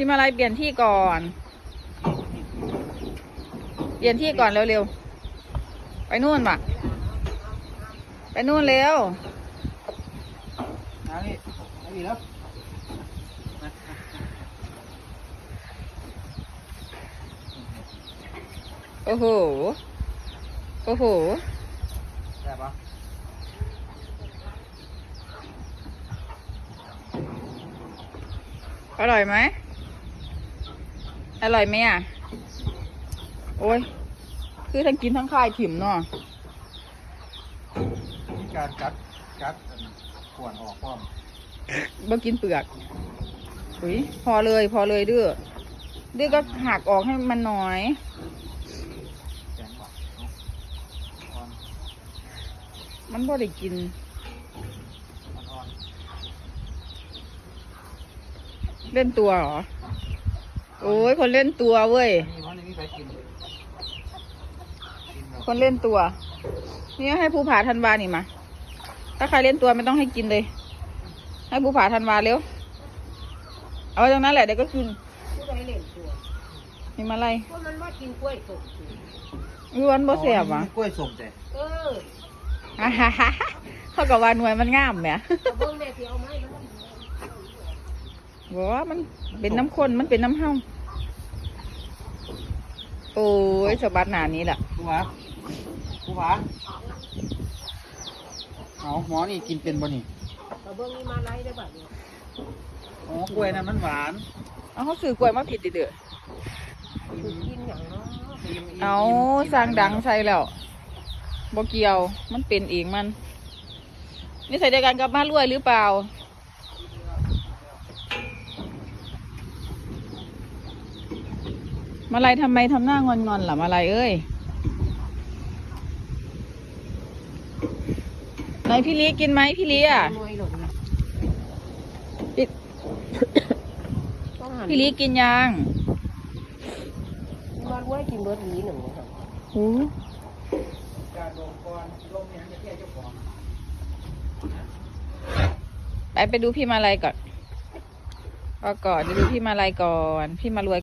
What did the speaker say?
พี่มาลายเปลี่ยนที่ก่อน เปลี่ยนที่ก่อนเร็วๆ ไปนู่นว่ะไปนู่นเร็วเอานี่เอานี่แล้วโอ้โห โอ้โหได้ปะอร่อยไหม อร่อยไหมอะ โอ้ย คือทั้งกินทั้งคายถิ่มเนาะมีการกัดกัดขวนออกพร้อมบ่กินเปลือกอุ้ยพอเลยพอเลยดื้อ ดื้อก็หักออกให้มันหน่อยแข็งกว่าอ่อนมันบ่ได้กินอ่อนเล่นตัวเหรอ โอ้ยคนเล่นตัวเว้ย นี่มันนี่ไปกินกินแบบคนเล่นตัวนี่ให้ภูผาธันวานี่มา ถ้าใครเล่นตัวไม่ต้องให้กินเลย ให้ภูผาธันวาเร็ว เอาไว้ตรงนั้นแหละเดี๋ยวก็กินผู้ใดเล่นตัวมีมาไล่ว่ามันมากินกล้วยสุกวิวันบ่เสียบอ๋ออะนี่กล้วยส้มแต่เออฮ่าฮ่าฮ่าเขากับว่าหน่วยมันงามแหม เอาเบิ่งแม่ที่เอาไม้แล้วมัน บอกว่ามันเป็นน้ำข้นมันเป็นน้ำเห้าโอ้ยสะบัดหนานี้แหละผู้ผาผู้ผาเอาหมอนี่กินเป็นบ่นี่เอาเบิ่งนี่มาไล่ได้บัดนี้อ๋อกล้วยนั้นมันหวานเอาเขาสื่อกล้วยมาผิดดิเด้อคือกินอย่างเนาะอิ่มๆเอาสร้างดังใส่แล้วบ่เกี่ยวมันเป็นเองมันนี่ใส่เดียวกันกับมารวยหรือเปล่า มาลายทำไมทำหน้างอนๆล่ะมาลายเอ้ยไหนพี่ลีกินไหมพี่ลีอะหน่วยหล่นนะพี่ต้องหันพี่ลีกินยังมาด้วยกินเบิร์ดหวีหนึ่งนะครับหูการลงก่อนลงเนี่ยจะแค่เจ้าของไปไปดูพี่มาลายก่อนก็ก่อนไปดูพี่มาลายก่อน พี่มารวย